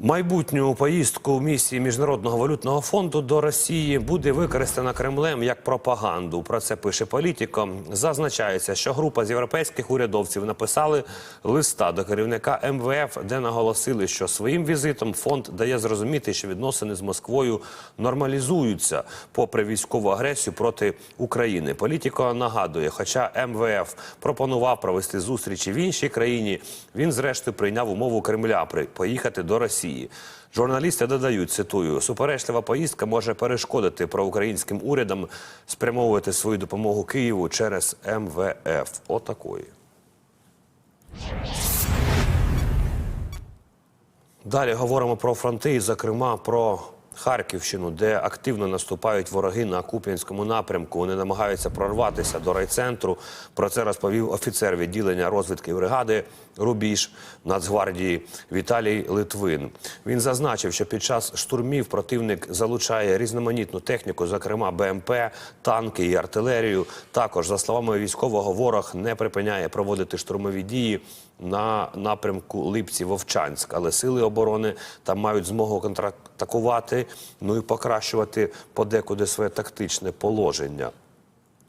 Майбутню поїздку місії міжнародного валютного фонду до Росії буде використана Кремлем як пропаганду. Про це пише політико. Зазначається, що група з європейських урядовців написали листа до керівника МВФ, де наголосили, що своїм візитом фонд дає зрозуміти, що відносини з Москвою нормалізуються попри військову агресію проти України. Політико нагадує, хоча МВФ пропонував провести зустрічі в іншій країні, він зрештою прийняв умову Кремля при поїхати до Росії. Журналісти додають, цитую, суперечлива поїздка може перешкодити проукраїнським урядам спрямовувати свою допомогу Києву через МВФ. Отакої. Далі говоримо про фронти, і, зокрема, про Харківщину, де активно наступають вороги на Куп'янському напрямку. Вони намагаються прорватися до райцентру. Про це розповів офіцер відділення розвідки бригади Рубіж Нацгвардії Віталій Литвин. Він зазначив, що під час штурмів противник залучає різноманітну техніку, зокрема БМП, танки і артилерію. Також, за словами військового, ворог не припиняє проводити штурмові дії на напрямку Липці-Вовчанськ, але сили оборони там мають змогу контратакувати, ну і покращувати подекуди своє тактичне положення.